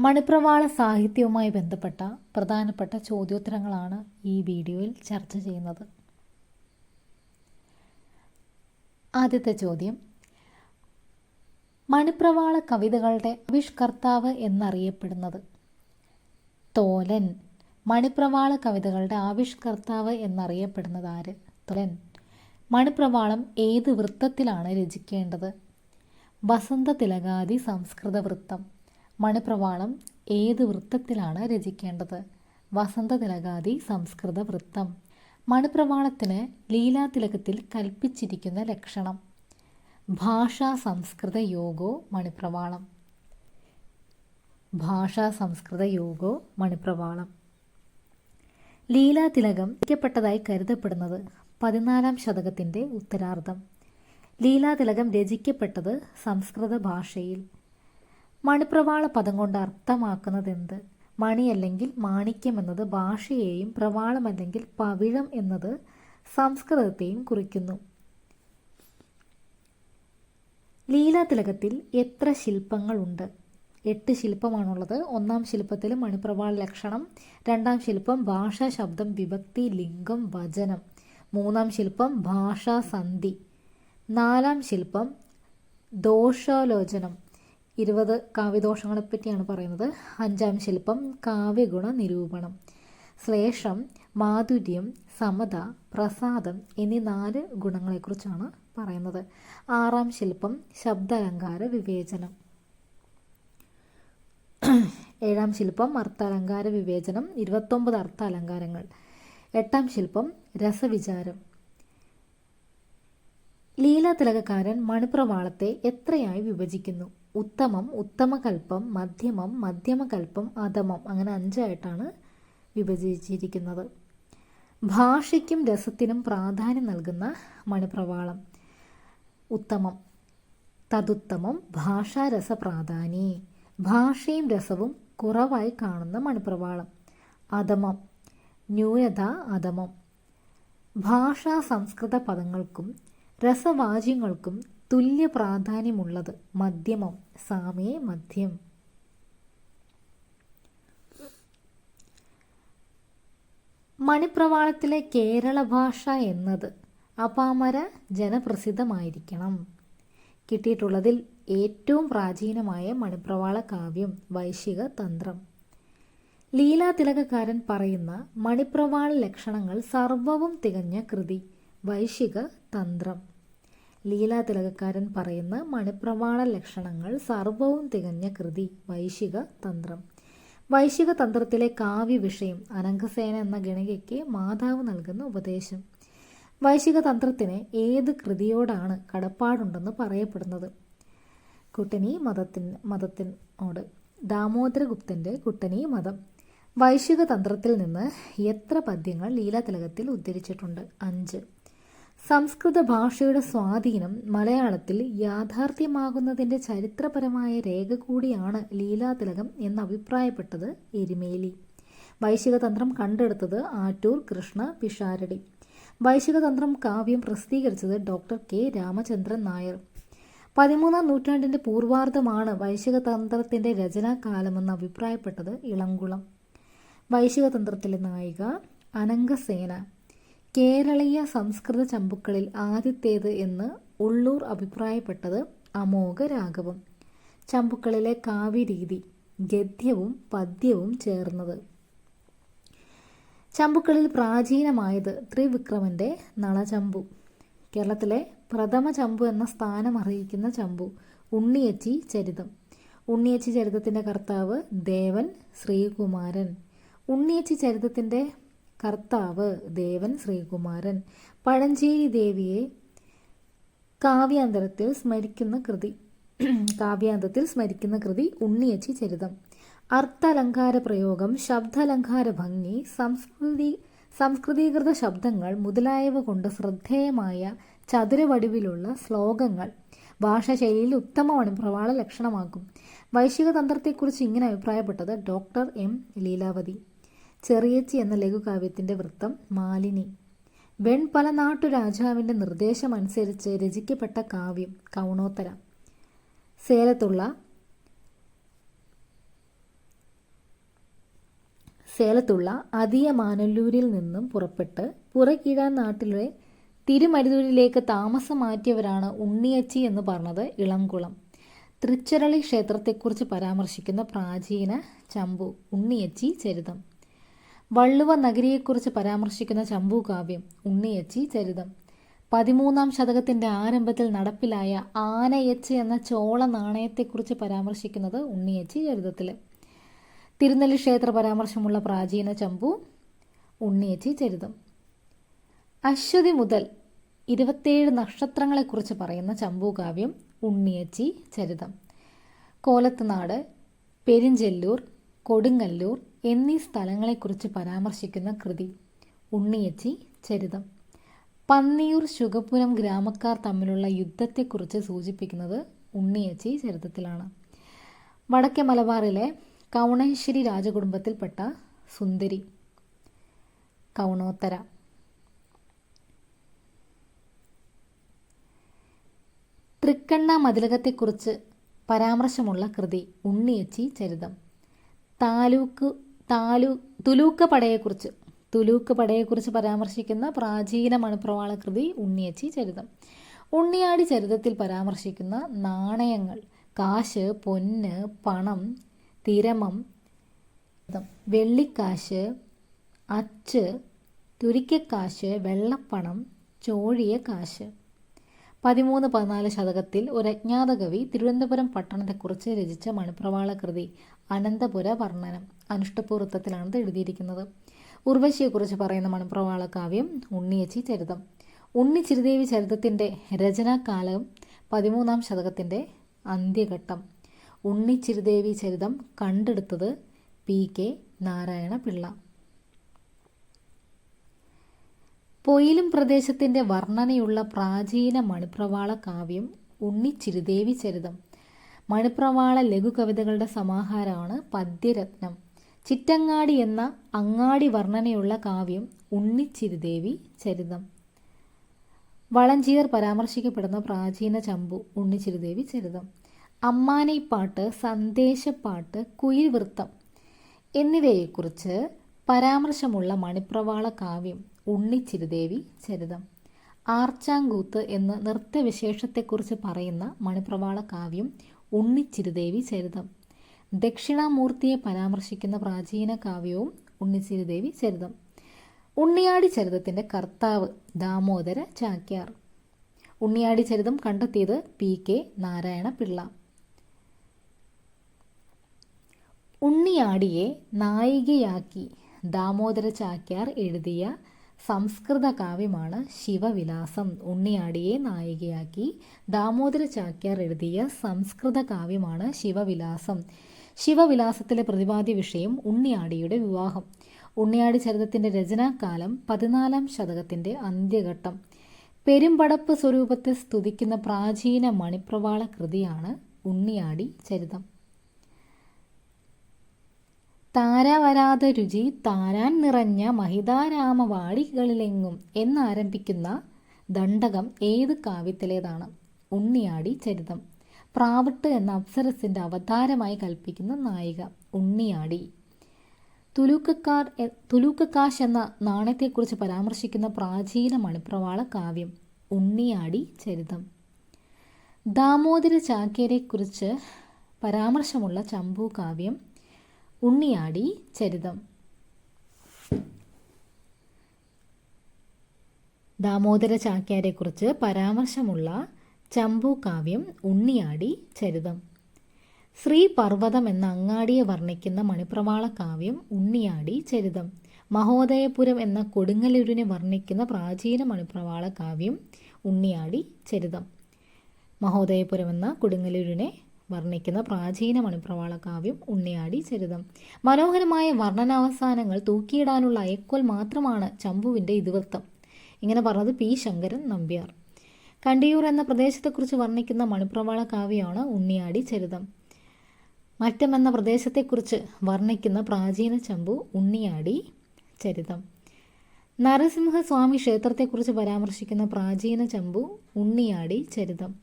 മണിപ്രവാള സാഹിത്യവുമായി ബന്ധപ്പെട്ട പ്രധാനപ്പെട്ട ചോദ്യോത്തരങ്ങളാണ് ഈ വീഡിയോയിൽ ചർച്ച ചെയ്യുന്നത്. ആദ്യത്തെ ചോദ്യം. മണിപ്രവാള കവിതകളുടെ ആവിഷ്കർത്താവ് എന്നറിയപ്പെടുന്നത്. തോലൻ. മണിപ്രവാള കവിതകളുടെ ആവിഷ്കർത്താവ് എന്നറിയപ്പെടുന്നത് ആര്? തോലൻ. മണിപ്രവാളം ഏത് വൃത്തത്തിലാണ് രചിക്കേണ്ടത്? വസന്ത തിലകാതി സംസ്കൃത വൃത്തം. മണിപ്രവാളം ഏത് വൃത്തത്തിലാണ് രചിക്കേണ്ടത്? വസന്ത തിലകാതി സംസ്കൃത വൃത്തം. മണിപ്രവാളത്തിന് ലീലാതിലകത്തിൽ കൽപ്പിച്ചിരിക്കുന്ന ലക്ഷണം. ഭാഷാ സംസ്കൃത യോഗോ മണിപ്രവാളം. ഭാഷാ സംസ്കൃത യോഗോ മണിപ്രവാളം. ലീലാതിലകം രചിക്കപ്പെട്ടതായി കരുതപ്പെടുന്നത് പതിനാലാം ശതകത്തിന്റെ ഉത്തരാർദ്ധം. ലീലാതിലകം രചിക്കപ്പെട്ടത് സംസ്കൃത ഭാഷയിൽ. മണിപ്രവാള പദം കൊണ്ട് അർത്ഥമാക്കുന്നത് എന്ത് മണി അല്ലെങ്കിൽ മാണിക്യം എന്നത് ഭാഷയെയും പ്രവാളം അല്ലെങ്കിൽ പവിഴം എന്നത് സംസ്കൃതത്തെയും കുറിക്കുന്നു. ലീലാതിലകത്തിൽ എത്ര ശില്പങ്ങളുണ്ട്? എട്ട് ശില്പമാണുള്ളത്. ഒന്നാം ശില്പത്തിൽ മണിപ്രവാള ലക്ഷണം രണ്ടാം ശില്പം ഭാഷ ശബ്ദം വിഭക്തി ലിംഗം വചനം മൂന്നാം ശില്പം ഭാഷാസന്ധി നാലാം ശില്പം ദോഷാലോചനം ഇരുപത് കാവ്യദോഷങ്ങളെ പറ്റിയാണ് പറയുന്നത്. അഞ്ചാം ശില്പം കാവ്യഗുണ നിരൂപണം. ശ്ലേഷം മാധുര്യം സമത പ്രസാദം എന്നീ നാല് ഗുണങ്ങളെക്കുറിച്ചാണ് പറയുന്നത്. ആറാം ശില്പം ശബ്ദാലങ്കാര വിവേചനം. ഏഴാം ശില്പം അർത്ഥാലങ്കാര വിവേചനം. ഇരുപത്തൊമ്പത് അർത്ഥാലങ്കാരങ്ങൾ. എട്ടാം ശില്പം രസവിചാരം. ലീലാതിലകക്കാരൻ മണിപ്രവാളത്തെ എത്രയായി വിഭജിക്കുന്നു? ഉത്തമം ഉത്തമകൽപ്പം മധ്യമം മധ്യമകൽപ്പം അധമം അങ്ങനെ അഞ്ചായിട്ടാണ് വിഭജിച്ചിരിക്കുന്നത്. ഭാഷയ്ക്കും രസത്തിനും പ്രാധാന്യം നൽകുന്ന മണിപ്രവാളം. ഉത്തമം. തതുത്തമം ഭാഷാരസ പ്രാധാന്യേ ഭാഷയും രസവും കുറവായി കാണുന്ന മണിപ്രവാളം. അധമം. ന്യൂനത അധമം. ഭാഷാ സംസ്കൃത പദങ്ങൾക്കും രസവാചികങ്ങൾക്കും തുല്യ പ്രാധാന്യമുള്ളത് മധ്യമം സാമേ മധ്യം മണിപ്രവാളത്തിലെ കേരള ഭാഷ എന്നത് അപാമര ജനപ്രസിദ്ധമായിരിക്കണം. കിട്ടിയിട്ടുള്ളതിൽ ഏറ്റവും പ്രാചീനമായ മണിപ്രവാള കാവ്യം വൈശിക തന്ത്രം. ലീലാതിലകക്കാരൻ പറയുന്ന മണിപ്രവാള ലക്ഷണങ്ങൾ സർവവും തികഞ്ഞ കൃതി വൈശിക തന്ത്രം. ലീലാതിലകക്കാരൻ പറയുന്ന മണിപ്രമാണ ലക്ഷണങ്ങൾ സർവവും തികഞ്ഞ കൃതി വൈശിക തന്ത്രം. വൈശിക തന്ത്രത്തിലെ കാവ്യ വിഷയം അനംഗസേന എന്ന ഗണികയ്ക്ക് മാതാവ് നൽകുന്ന ഉപദേശം. വൈശിക തന്ത്രത്തിന് ഏത് കൃതിയോടാണ് കടപ്പാടുണ്ടെന്ന് പറയപ്പെടുന്നത്? കുട്ടനി മതത്തിന് മതത്തിനോട്. ദാമോദരഗുപ്തന്റെ കുട്ടനി മതം. വൈശിക തന്ത്രത്തിൽ നിന്ന് എത്ര പദ്യങ്ങൾ ലീലാതിലകത്തിൽ ഉദ്ധരിച്ചിട്ടുണ്ട്? അഞ്ച്. സംസ്കൃത ഭാഷയുടെ സ്വാധീനം മലയാളത്തിൽ യാഥാർത്ഥ്യമാകുന്നതിന്റെ ചരിത്രപരമായ രേഖ കൂടിയാണ് ലീലാതിലകം എന്ന് അഭിപ്രായപ്പെട്ടത് എരുമേലി. വൈശികതന്ത്രം കണ്ടെടുത്തത് ആറ്റൂർ കൃഷ്ണ പിഷാരടി. വൈശികതന്ത്രം കാവ്യം പ്രസിദ്ധീകരിച്ചത് ഡോക്ടർ കെ രാമചന്ദ്രൻ നായർ. പതിമൂന്നാം നൂറ്റാണ്ടിന്റെ പൂർവാർദ്ധമാണ് വൈശികതന്ത്രത്തിന്റെ രചനാകാലമെന്ന് അഭിപ്രായപ്പെട്ടത് ഇളംകുളം. വൈശികതന്ത്രത്തിലെ നായിക അനംഗസേന. കേരളീയ സംസ്കൃത ചമ്പുക്കളിൽ ആദ്യത്തേത് എന്ന് ഉള്ളൂർ അഭിപ്രായപ്പെട്ടത് അമോഘ രാഘവം ചമ്പുക്കളിലെ കാവ്യരീതി ഗദ്യവും പദ്യവും ചേർന്നത്. ചമ്പുക്കളിൽ പ്രാചീനമായത് ത്രിവിക്രമന്റെ നളചമ്പു. കേരളത്തിലെ പ്രഥമ ചമ്പു എന്ന സ്ഥാനം അറിയിക്കുന്ന ചമ്പു ഉണ്ണിയച്ചി ചരിതം. ഉണ്ണിയച്ചി ചരിതത്തിന്റെ കർത്താവ് ദേവൻ ശ്രീകുമാരൻ. ഉണ്ണിയച്ചി ചരിതത്തിന്റെ കർത്താവ് ദേവൻ ശ്രീകുമാരൻ. പഴഞ്ചേരി ദേവിയെ കാവ്യാന്തരത്തിൽ സ്മരിക്കുന്ന കൃതി കാവ്യാന്തത്തിൽ സ്മരിക്കുന്ന കൃതി ഉണ്ണിയച്ചി ചരിതം. അർത്ഥാലങ്കാര പ്രയോഗം ശബ്ദാലങ്കാര ഭംഗി സംസ്കൃതി സംസ്കൃതീകൃത ശബ്ദങ്ങൾ മുതലായവ കൊണ്ട് ശ്രദ്ധേയമായ ചതുരവടിവിലുള്ള ശ്ലോകങ്ങൾ ഭാഷാശൈലിയിൽ ഉത്തമമാണ് പ്രവാള ലക്ഷണമാക്കും വൈശിക തന്ത്രത്തെക്കുറിച്ച് ഇങ്ങനെ അഭിപ്രായപ്പെട്ടത് ഡോക്ടർ എം ലീലാവതി. ചെറിയച്ചി എന്ന ലഘുകാവ്യത്തിന്റെ വൃത്തം മാലിനി. വെൺപല നാട്ടു രാജാവിന്റെ നിർദ്ദേശമനുസരിച്ച് രചിക്കപ്പെട്ട കാവ്യം കൗണോത്തര. സേലത്തുള്ള സേലത്തുള്ള അതിയ മാനല്ലൂരിൽ നിന്നും പുറപ്പെട്ട് പുറകീഴാൻ നാട്ടിലെ തിരുമരുതൂരിലേക്ക് താമസം മാറ്റിയവരാണ് ഉണ്ണിയച്ചി എന്ന് പറഞ്ഞത് ഇളംകുളം. തൃച്ചിറളി ക്ഷേത്രത്തെക്കുറിച്ച് പരാമർശിക്കുന്ന പ്രാചീന ചമ്പു ഉണ്ണിയച്ചി ചരിതം. വള്ളുവ നഗരിയെക്കുറിച്ച് പരാമർശിക്കുന്ന ചമ്പു കാവ്യം ഉണ്ണിയച്ചി ചരിതം. പതിമൂന്നാം ശതകത്തിന്റെ ആരംഭത്തിൽ നടപ്പിലായ ആനയച്ച് എന്ന ചോള നാണയത്തെക്കുറിച്ച് പരാമർശിക്കുന്നത് ഉണ്ണിയച്ചി ചരിതത്തിൽ തിരുനെല്ലി ക്ഷേത്ര പരാമർശമുള്ള പ്രാചീന ചമ്പു ഉണ്ണിയച്ചി ചരിതം. അശ്വതി മുതൽ ഇരുപത്തേഴ് നക്ഷത്രങ്ങളെക്കുറിച്ച് പറയുന്ന ചമ്പു കാവ്യം ഉണ്ണിയച്ചി ചരിതം. കോലത്തുനാട് പെരിഞ്ചെല്ലൂർ കൊടുങ്ങല്ലൂർ എന്നീ സ്ഥലങ്ങളെക്കുറിച്ച് പരാമർശിക്കുന്ന കൃതി ഉണ്ണിയച്ചി ചരിതം. പന്നിയൂർ ശുഗപുരം ഗ്രാമക്കാർ തമ്മിലുള്ള യുദ്ധത്തെക്കുറിച്ച് സൂചിപ്പിക്കുന്നത് ഉണ്ണിയച്ചി ചരിതത്തിലാണ്. വടക്കേ മലബാറിലെ കൗണേശ്വരി രാജകുടുംബത്തിൽപ്പെട്ട സുന്ദരി. കൗണോത്തര. തൃക്കണ്ണ മതിലകത്തെക്കുറിച്ച് പരാമർശമുള്ള കൃതി ഉണ്ണിയച്ചി ചരിതം. താലൂക്ക് താലൂ തുലൂക്ക പടയെക്കുറിച്ച്. തുലൂക്ക് പടയെക്കുറിച്ച് പരാമർശിക്കുന്ന പ്രാചീന മണിപ്രവാള കൃതി ഉണ്ണിയച്ചി ചരിതം. ഉണ്ണിയാടി ചരിതത്തിൽ പരാമർശിക്കുന്ന നാണയങ്ങൾ കാശ് പൊന്ന് പണം തിരമം വെള്ളിക്കാശ് അച്ച് തുരിക്കക്കാശ് വെള്ളപ്പണം ചോഴിയ കാശ് പതിമൂന്ന് പതിനാല് ശതകത്തിൽ ഒരു അജ്ഞാത കവി തിരുവനന്തപുരം പട്ടണത്തെക്കുറിച്ച് രചിച്ച മണിപ്രവാള കൃതി അനന്തപുര വർണനം അനുഷ്ടപൂർത്തത്തിലാണ് ഇത് എഴുതിയിരിക്കുന്നത്. ഉർവശിയെക്കുറിച്ച് പറയുന്ന മണപ്രവാള കാവ്യം ഉണ്ണിയച്ചി ചരിതം. ഉണ്ണി ചിരുദേവി ചരിതത്തിന്റെ രചനാകാലം പതിമൂന്നാം ശതകത്തിന്റെ അന്ത്യഘട്ടം. ഉണ്ണി ചിരുദേവി ചരിതം കണ്ടെടുത്തത് പി കെ നാരായണ പിള്ള പൊയിലും പ്രദേശത്തിന്റെ വർണനയുള്ള പ്രാചീന മണിപ്രവാള കാവ്യം ഉണ്ണിച്ചിരുദേവി ചരിതം. മണിപ്രവാള ലഘുകവിതകളുടെ സമാഹാരമാണ് പദ്യരത്നം. ചിറ്റങ്ങാടി എന്ന അങ്ങാടി വർണനയുള്ള കാവ്യം ഉണ്ണിച്ചിരുദേവി ചരിതം. വളഞ്ചിയർ പരാമർശിക്കപ്പെടുന്ന പ്രാചീന ചമ്പു ഉണ്ണിച്ചിരുദേവി ചരിതം. അമ്മാനൈപ്പാട്ട് സന്ദേശപ്പാട്ട് കുയിൽവൃത്തം എന്നിവയെക്കുറിച്ച് പരാമർശമുള്ള മണിപ്രവാള കാവ്യം ഉണ്ണിച്ചിരുദേവി ചരിതം. ആർച്ചാങ്കൂത്ത് എന്ന നൃത്തവിശേഷത്തെക്കുറിച്ച് പറയുന്ന മണിപ്രവാള കാവ്യം ഉണ്ണിച്ചിരുദേവി ചരിതം ദക്ഷിണാമൂർത്തിയെ പരാമർശിക്കുന്ന പ്രാചീന കാവ്യവും ഉണ്ണിച്ചിരുദേവി ചരിതം ഉണ്ണിയാടി ചരിതത്തിന്റെ കർത്താവ് ദാമോദര ചാക്യാർ. ഉണ്ണിയാടി ചരിതം കണ്ടെത്തിയത് പി കെ നാരായണ പിള്ള ഉണ്ണിയാടിയെ നായികയാക്കി ദാമോദര ചാക്യാർ എഴുതിയ സംസ്കൃത കാവ്യമാണ് ശിവവിലാസം. ഉണ്ണിയാടിയെ നായികയാക്കി ദാമോദര ചാക്യാർ എഴുതിയ സംസ്കൃത കാവ്യമാണ് ശിവവിലാസം. ശിവവിലാസത്തിലെ പ്രതിപാദ്യ വിഷയം ഉണ്ണിയാടിയുടെ വിവാഹം. ഉണ്ണിയാടി ചരിതത്തിന്റെ രചനാകാലം പതിനാലാം ശതകത്തിന്റെ അന്ത്യഘട്ടം. പെരുമ്പടപ്പ് സ്വരൂപത്തെ സ്തുതിക്കുന്ന പ്രാചീന മണിപ്രവാള കൃതിയാണ് ഉണ്ണിയാടി ചരിതം. താരാവരാത രുചി താരാൻ നിറഞ്ഞ മഹിതാരാമവാടികളിലെങ്ങും എന്നാരംഭിക്കുന്ന ദണ്ഡകം ഏത് കാവ്യത്തിലേതാണ്? ഉണ്ണിയാടി ചരിതം. പ്രാവട്ട് എന്ന അപ്സരസിന്റെ അവതാരമായി കൽപ്പിക്കുന്ന നായിക ഉണ്ണിയാടി. തുലൂക്കക്കാർ തുലൂക്കക്കാശ് എന്ന നാണയത്തെക്കുറിച്ച് പരാമർശിക്കുന്ന പ്രാചീന മണിപ്രവാള കാവ്യം ഉണ്ണിയാടി ചരിതം. ദാമോദര ചാക്യരെക്കുറിച്ച് പരാമർശമുള്ള ചമ്പു കാവ്യം ഉണ്ണിയാടി ചരിതം. ദാമോദര ചാക്യാരെക്കുറിച്ച് പരാമർശമുള്ള ചമ്പു കാവ്യം ഉണ്ണിയാടി ചരിതം. ശ്രീ പർവതം എന്ന അങ്ങാടിയെ വർണിക്കുന്ന മണിപ്രവാള കാവ്യം ഉണ്ണിയാടി ചരിതം. മഹോദയപുരം എന്ന കൊടുങ്ങല്ലൂരിനെ വർണിക്കുന്ന പ്രാചീന മണിപ്രവാള കാവ്യം ഉണ്ണിയാടി ചരിതം. മഹോദയപുരം എന്ന കൊടുങ്ങല്ലൂരിനെ വർണിക്കുന്ന പ്രാചീന മണിപ്രവാള കാവ്യം ഉണ്ണിയാടി ചരിതം. മനോഹരമായ വർണനാവസാനങ്ങൾ തൂക്കിയിടാനുള്ള അയക്കോൽ മാത്രമാണ് ചമ്പുവിന്റെ ഇതിവൃത്തം. ഇങ്ങനെ പറഞ്ഞത് പി. ശങ്കരൻ നമ്പ്യാർ. കണ്ടിയൂർ എന്ന പ്രദേശത്തെക്കുറിച്ച് വർണിക്കുന്ന മണിപ്രവാള കാവ്യമാണ് ഉണ്ണിയാടി ചരിതം. മറ്റം എന്ന പ്രദേശത്തെക്കുറിച്ച് വർണിക്കുന്ന പ്രാചീന ചമ്പു ഉണ്ണിയാടി ചരിതം. നരസിംഹസ്വാമി ക്ഷേത്രത്തെക്കുറിച്ച് പരാമർശിക്കുന്ന പ്രാചീന ചമ്പു ഉണ്ണിയാടി ചരിതം.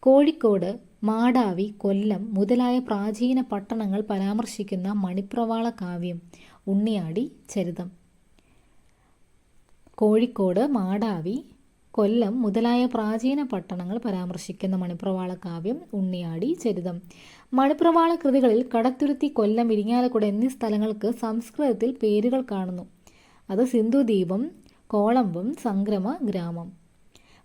കോഴിക്കോട് മാടാവി കൊല്ലം മുതലായ പ്രാചീന പട്ടണങ്ങൾ പരാമർശിക്കുന്ന മണിപ്രവാള കാവ്യം ഉണ്ണിയാടി ചരിതം. കോഴിക്കോട് മാടാവി കൊല്ലം മുതലായ പ്രാചീന പട്ടണങ്ങൾ പരാമർശിക്കുന്ന മണിപ്രവാള കാവ്യം ഉണ്ണിയാടി ചരിതം. മണിപ്രവാള കൃതികളിൽ കടത്തുരുത്തി കൊല്ലം ഇരിങ്ങാലക്കുട എന്നീ സ്ഥലങ്ങൾക്ക് സംസ്കൃതത്തിൽ പേരുകൾ കാണുന്നു. അത് സിന്ധുദ്വീപം കോളമ്പം സംഗ്രമ ഗ്രാമം.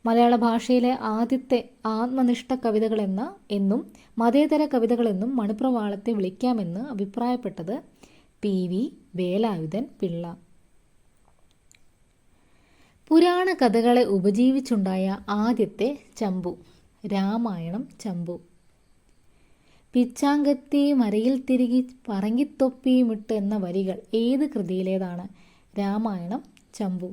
മലയാള ഭാഷയിലെ ആദ്യത്തെ ആത്മനിഷ്ഠ കവിതകളെന്ന എന്നും മതേതര കവിതകളെന്നും മണിപ്രവാളത്തെ വിളിക്കാമെന്ന് അഭിപ്രായപ്പെട്ടത് പി വി വേലായുധൻ പിള്ള. പുരാണ കഥകളെ ഉപജീവിച്ചുണ്ടായ ആദ്യത്തെ ചമ്പു രാമായണം ചമ്പു. പിച്ചാങ്കത്തി മരയിൽ തിരികി പറങ്കിത്തൊപ്പിയുമിട്ട് എന്ന വരികൾ ഏത് കൃതിയിലേതാണ്? രാമായണം ചമ്പു.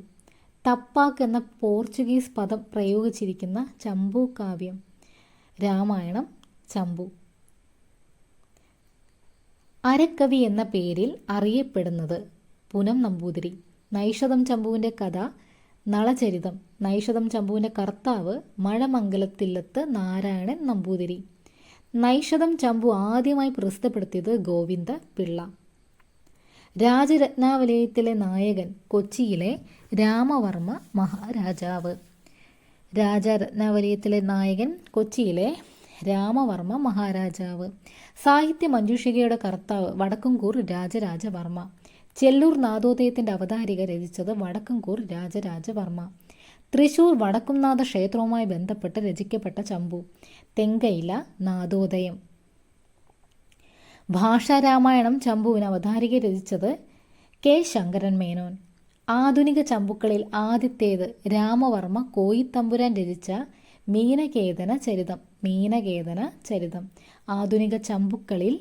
തപ്പാക്ക് എന്ന പോർച്ചുഗീസ് പദം പ്രയോഗിച്ചിരിക്കുന്ന ചമ്പു കാവ്യം. രാമായണം ചമ്പു. അരക്കവി എന്ന പേരിൽ അറിയപ്പെടുന്നത് പുനം നമ്പൂതിരി. നൈഷതം ചമ്പുവിന്റെ കഥ നളചരിതം. നൈഷതം ചമ്പുവിന്റെ കർത്താവ് മഴമംഗലത്തില്ലത്ത് നാരായണൻ നമ്പൂതിരി. നൈഷതം ചമ്പു ആദ്യമായി പ്രസിദ്ധപ്പെടുത്തിയത് ഗോവിന്ദ പിള്ള. രാജരത്നാവലയത്തിലെ നായകൻ കൊച്ചിയിലെ രാമവർമ്മ മഹാരാജാവ്. രാജരത്നാവലയത്തിലെ നായകൻ കൊച്ചിയിലെ രാമവർമ്മ മഹാരാജാവ്. സാഹിത്യ മഞ്ജുഷികയുടെ കർത്താവ് വടക്കുംകൂർ രാജരാജവർമ്മ. ചെല്ലൂർ നാദോദയത്തിന്റെ അവതാരിക രചിച്ചത് വടക്കുംകൂർ രാജരാജവർമ്മ. തൃശൂർ വടക്കുംനാഥ ക്ഷേത്രവുമായി ബന്ധപ്പെട്ട് രചിക്കപ്പെട്ട ചമ്പു. തെങ്കയില നാദോദയം. ഭാഷാരാമായണം ചമ്പുവിന് അവതാരിക രചിച്ചത് കെ ശങ്കരൻ മേനോൻ. ആധുനിക ചമ്പുക്കളിൽ ആദ്യത്തേത് രാമവർമ്മ കോയിത്തമ്പുരാൻ രചിച്ച മീനകേതന ചരിതം മീനകേതന ചരിതം. ആധുനിക ചമ്പുക്കളിൽ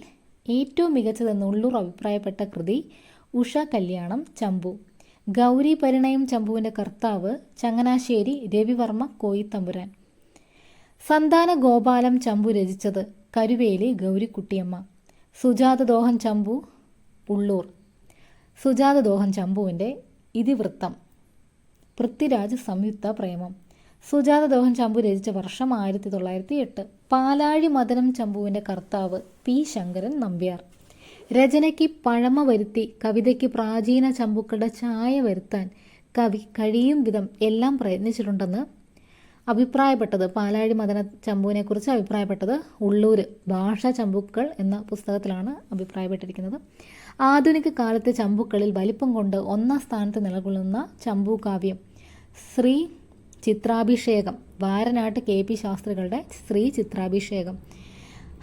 ഏറ്റവും മികച്ചതെന്ന് ഉള്ളൂർ അഭിപ്രായപ്പെട്ട കൃതി ഉഷ കല്യാണം ചമ്പു. ഗൗരി പരിണയം ചമ്പുവിന്റെ കർത്താവ് ചങ്ങനാശ്ശേരി രവിവർമ്മ കോയിത്തമ്പുരാൻ. സന്താന ഗോപാലം ചമ്പു രചിച്ചത് കരുവേലി ഗൗരിക്കുട്ടിയമ്മ. സുജാതദോഹൻ ചമ്പു ഉള്ളൂർ സുജാതദോഹൻ ചമ്പുവിന്റെ ഇതിവൃത്തം. പൃഥ്വിരാജ് സംയുക്ത പ്രേമം. സുജാത സുജാതദോഹൻ ചമ്പു രചിച്ച വർഷം ആയിരത്തി തൊള്ളായിരത്തി എട്ട് പാലാഴി മദനം ചമ്പുവിന്റെ കർത്താവ് പി ശങ്കരൻ നമ്പ്യാർ. രചനയ്ക്ക് പഴമ വരുത്തി കവിതയ്ക്ക് പ്രാചീന ചമ്പുക്കളുടെ ഛായ വരുത്താൻ കവി കഴിയും വിധം എല്ലാം പ്രയത്നിച്ചിട്ടുണ്ടെന്ന് അഭിപ്രായപ്പെട്ടത് പാലാഴി മദന ചമ്പുവിനെക്കുറിച്ച് അഭിപ്രായപ്പെട്ടത് ഉള്ളൂർ ഭാഷാ ചമ്പുക്കൾ എന്ന പുസ്തകത്തിലാണ് അഭിപ്രായപ്പെട്ടിരിക്കുന്നത്. ആധുനിക കാലത്തെ ചമ്പുക്കളിൽ വലിപ്പം കൊണ്ട് ഒന്നാം സ്ഥാനത്ത് നിലകൊള്ളുന്ന ചമ്പു കാവ്യം ശ്രീ ചിത്രാഭിഷേകം വാരനാട്ട് കെ പി ശാസ്ത്രികളുടെ ശ്രീ ചിത്രാഭിഷേകം.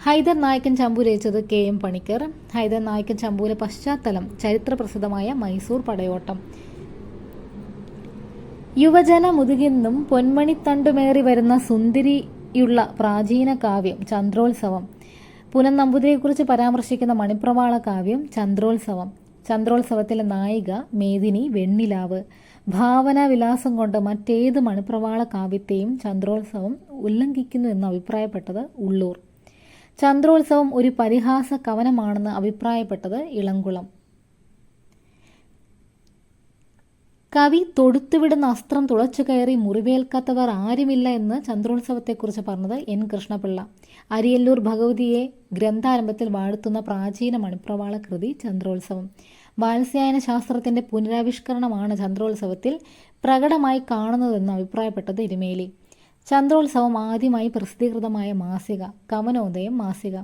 ഹൈദർ നായക്കൻ ചമ്പു രചിച്ചത് കെ എം പണിക്കർ. ഹൈദർ നായക്കൻ ചമ്പുവിലെ പശ്ചാത്തലം ചരിത്രപ്രസിദ്ധമായ മൈസൂർ പടയോട്ടം. യുവജന മുതുകിന്നും പൊന്മണിത്തണ്ടുമേറി വരുന്ന സുന്ദരിയുള്ള പ്രാചീന കാവ്യം ചന്ദ്രോത്സവം. പുനൻ നമ്പൂതിരിയെക്കുറിച്ച് പരാമർശിക്കുന്ന മണിപ്രവാള കാവ്യം ചന്ദ്രോത്സവം. ചന്ദ്രോത്സവത്തിലെ നായിക മേദിനി വെണ്ണിലാവ്. ഭാവനാവിലാസം കൊണ്ട് മറ്റേത് മണിപ്രവാള കാവ്യത്തെയും ചന്ദ്രോത്സവം ഉല്ലംഘിക്കുന്നു എന്ന് അഭിപ്രായപ്പെട്ടത് ഉള്ളൂർ. ചന്ദ്രോത്സവം ഒരു പരിഹാസ കവനമാണെന്ന് അഭിപ്രായപ്പെട്ടത് ഇളംകുളം. കവി തൊടുത്തുവിടുന്ന അസ്ത്രം തുളച്ചു കയറി മുറിവേൽക്കാത്തവർ ആരുമില്ല എന്ന് ചന്ദ്രോത്സവത്തെക്കുറിച്ച് പറഞ്ഞത് എൻ. കൃഷ്ണപിള്ള. അരിയല്ലൂർ ഭഗവതിയെ ഗ്രന്ഥാരംഭത്തിൽ വാഴ്ത്തുന്ന പ്രാചീന മണിപ്രവാള കൃതി ചന്ദ്രോത്സവം. വാത്സ്യായന ശാസ്ത്രത്തിന്റെ പുനരാവിഷ്കരണമാണ് ചന്ദ്രോത്സവത്തിൽ പ്രകടമായി കാണുന്നതെന്ന് അഭിപ്രായപ്പെട്ടത് ഇരുമേലി ചന്ദ്രോത്സവം ആദ്യമായി പ്രസിദ്ധീകൃതമായ മാസിക കവനോദയം മാസിക.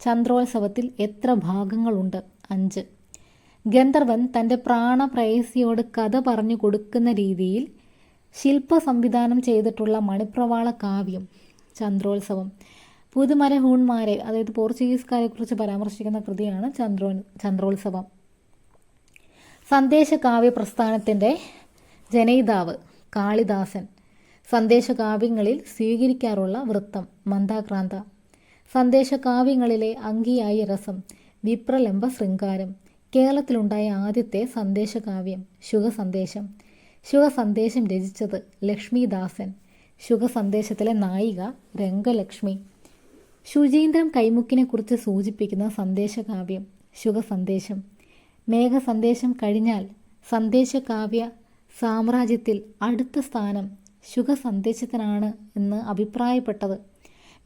ചന്ദ്രോത്സവത്തിൽ എത്ര ഭാഗങ്ങളുണ്ട്? അഞ്ച്. ഗന്ധർവൻ തന്റെ പ്രാണപ്രേയസിയോട് കഥ പറഞ്ഞു കൊടുക്കുന്ന രീതിയിൽ ശില്പ സംവിധാനം ചെയ്തിട്ടുള്ള മണിപ്രവാള കാവ്യം ചന്ദ്രോത്സവം. പുതുമരഹൂൺമാരെ അതായത് പോർച്ചുഗീസുകാരെ കുറിച്ച് പരാമർശിക്കുന്ന കൃതിയാണ് ചന്ദ്രോ ചന്ദ്രോത്സവം. സന്ദേശകാവ്യ പ്രസ്ഥാനത്തിന്റെ ജനയിതാവ് കാളിദാസൻ. സന്ദേശകാവ്യങ്ങളിൽ സ്വീകരിക്കാറുള്ള വൃത്തം മന്ദാക്രാന്ത. സന്ദേശകാവ്യങ്ങളിലെ അങ്കിയായ രസം വിപ്രലംബ ശൃംഗാരം. കേരളത്തിലുണ്ടായ ആദ്യത്തെ സന്ദേശകാവ്യം ശുഖസന്ദേശം ശുഖസന്ദേശം രചിച്ചത് ലക്ഷ്മിദാസൻ. ശുഖസന്ദേശത്തിലെ നായിക രംഗലക്ഷ്മി. ശുചീന്ദ്രൻ കൈമുക്കിനെക്കുറിച്ച് സൂചിപ്പിക്കുന്ന സന്ദേശകാവ്യം ശുഖസന്ദേശം മേഘസന്ദേശം കഴിഞ്ഞാൽ സന്ദേശകാവ്യ സാമ്രാജ്യത്തിൽ അടുത്ത സ്ഥാനം ശുഖസന്ദേശത്തിനാണ് എന്ന് അഭിപ്രായപ്പെട്ടത്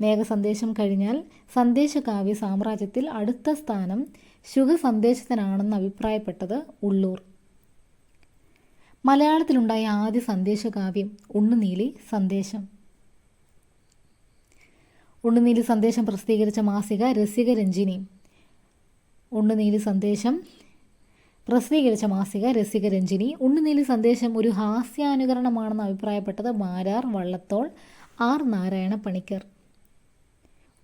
മേഘസന്ദേശം കഴിഞ്ഞാൽ സന്ദേശകാവ്യ സാമ്രാജ്യത്തിൽ അടുത്ത സ്ഥാനം ശുഖസന്ദേശത്തിനാണെന്ന് അഭിപ്രായപ്പെട്ടത് ഉള്ളൂർ. മലയാളത്തിലുണ്ടായ ആദ്യ സന്ദേശകാവ്യം ഉണ്ണുനീലി സന്ദേശം. ഉണ്ണുനീലി സന്ദേശം പ്രസിദ്ധീകരിച്ച മാസിക രസിക രഞ്ജിനി ഉണ്ണുനീലി സന്ദേശം പ്രസിദ്ധീകരിച്ച മാസിക രസിക രഞ്ജിനി ഉണ്ണുനീലി സന്ദേശം ഒരു ഹാസ്യാനുകരണമാണെന്ന് അഭിപ്രായപ്പെട്ടത് മാരാർ വള്ളത്തോൾ ആർ നാരായണ പണിക്കർ.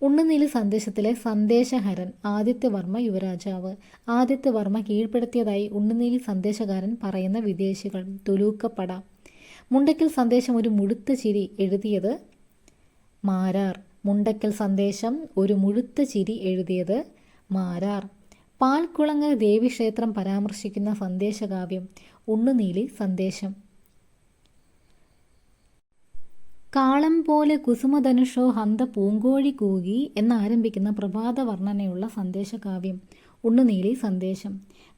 ഉണ്ണുനീലി സന്ദേശത്തിലെ സന്ദേശഹരൻ ആദിത്യവർമ്മ യുവരാജാവ്. ആദിത്യവർമ്മ കീഴ്പ്പെടുത്തിയതായി ഉണ്ണുനീലി സന്ദേശകാരൻ പറയുന്ന വിദേശികൾ തുലൂക്കപ്പട. മുണ്ടക്കൽ സന്ദേശം ഒരു മുഴുത്ത ചിരി എഴുതിയത് മാരാർ. മുണ്ടക്കൽ സന്ദേശം ഒരു മുഴുത്ത ചിരി എഴുതിയത് മാരാർ. പാൽക്കുളങ്ങര ദേവീക്ഷേത്രം പരാമർശിക്കുന്ന സന്ദേശകാവ്യം ഉണ്ണുനീലി സന്ദേശം. കാളം പോലെ കുസുമധനുഷോ ഹന്ത പൂങ്കോഴി കൂകി എന്നാരംഭിക്കുന്ന പ്രഭാത വർണനയുള്ള സന്ദേശകാവ്യം ഉണ്ണുനീലി സന്ദേശം.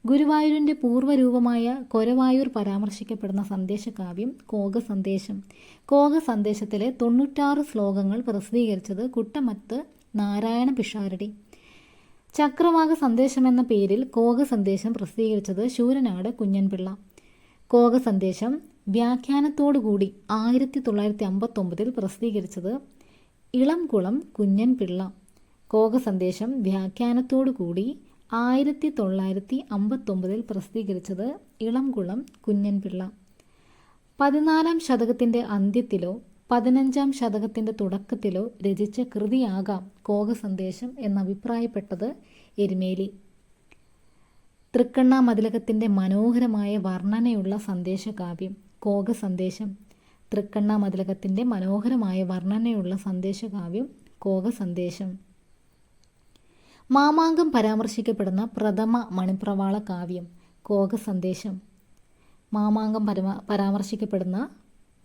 ഗുരുവായൂരിന്റെ പൂർവരൂപമായ കൊരവായൂർ പരാമർശിക്കപ്പെടുന്ന സന്ദേശകാവ്യം കോക സന്ദേശം കോക സന്ദേശത്തിലെ തൊണ്ണൂറ്റാറ് ശ്ലോകങ്ങൾ പ്രസിദ്ധീകരിച്ചത് കുട്ടമത്ത് നാരായണ പിഷാരടി. ചക്രവാക സന്ദേശം എന്ന പേരിൽ കോക സന്ദേശം പ്രസിദ്ധീകരിച്ചത് ശൂരനാട് കുഞ്ഞൻപിള്ള. കോക സന്ദേശം വ്യാഖ്യാനത്തോടുകൂടി ആയിരത്തി തൊള്ളായിരത്തി അമ്പത്തൊമ്പതിൽ പ്രസിദ്ധീകരിച്ചത് ഇളംകുളം കുഞ്ഞൻപിള്ള കോക സന്ദേശം വ്യാഖ്യാനത്തോടുകൂടി ആയിരത്തി തൊള്ളായിരത്തി അമ്പത്തൊമ്പതിൽ പ്രസിദ്ധീകരിച്ചത് ഇളംകുളം കുഞ്ഞൻപിള്ള പതിനാലാം ശതകത്തിന്റെ അന്ത്യത്തിലോ പതിനഞ്ചാം ശതകത്തിന്റെ തുടക്കത്തിലോ രചിച്ച കൃതിയാകാം കോക സന്ദേശം എന്നഭിപ്രായപ്പെട്ടത് എരുമേലി. തൃക്കണ്ണ മതിലകത്തിന്റെ മനോഹരമായ വർണനയുള്ള സന്ദേശകാവ്യം. കോക സന്ദേശം തൃക്കണ്ണ മതിലകത്തിന്റെ മനോഹരമായ വർണനയുള്ള സന്ദേശകാവ്യം കോക സന്ദേശം മാമാങ്കം പരാമർശിക്കപ്പെടുന്ന പ്രഥമ മണിപ്രവാള കാവ്യം കോക സന്ദേശം മാമാങ്കം പരമ പരാമർശിക്കപ്പെടുന്ന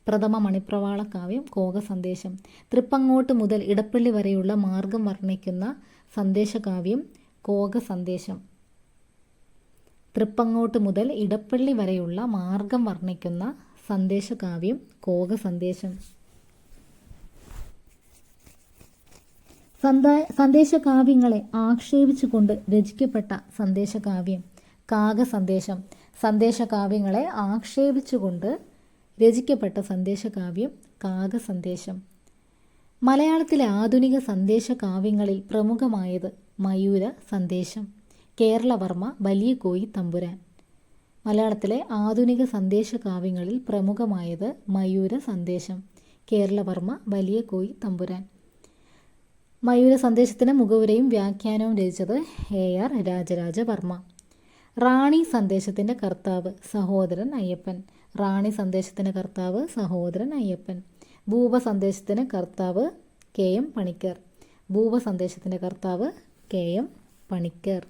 പ്രഥമ മണിപ്രവാള കാവ്യം കോക സന്ദേശം തൃപ്പങ്ങോട്ട് മുതൽ ഇടപ്പള്ളി വരെയുള്ള മാർഗം വർണിക്കുന്ന സന്ദേശകാവ്യം കോക സന്ദേശം തൃപ്പങ്ങോട്ട് മുതൽ ഇടപ്പള്ളി വരെയുള്ള മാർഗം വർണിക്കുന്ന സന്ദേശകാവ്യം കോക സന്ദേശം. സന്ദ സന്ദേശകാവ്യങ്ങളെ ആക്ഷേപിച്ചുകൊണ്ട് രചിക്കപ്പെട്ട സന്ദേശകാവ്യം കാക സന്ദേശം. സന്ദേശകാവ്യങ്ങളെ ആക്ഷേപിച്ചുകൊണ്ട് രചിക്കപ്പെട്ട സന്ദേശകാവ്യം കാക സന്ദേശം. മലയാളത്തിലെ ആധുനിക സന്ദേശകാവ്യങ്ങളിൽ പ്രമുഖമായത് മയൂര സന്ദേശം. കേരളവർമ്മ വലിയ കോയി തമ്പുരാൻ. മലയാളത്തിലെ ആധുനിക സന്ദേശ കാവ്യങ്ങളിൽ പ്രമുഖമായത് മയൂര സന്ദേശം കേരളവർമ്മ വലിയ കോയി തമ്പുരാൻ. മയൂര സന്ദേശത്തിന് മുഖവുരയും വ്യാഖ്യാനവും രചിച്ചത് എ ആർ രാജരാജവർമ്മ. റാണി സന്ദേശത്തിന്റെ കർത്താവ് സഹോദരൻ അയ്യപ്പൻ. റാണി സന്ദേശത്തിന്റെ കർത്താവ് സഹോദരൻ അയ്യപ്പൻ. ഭൂപ സന്ദേശത്തിന് കർത്താവ് കെ എം പണിക്കർ. ഭൂപ സന്ദേശത്തിന്റെ കർത്താവ് കെ എം പണിക്കർ.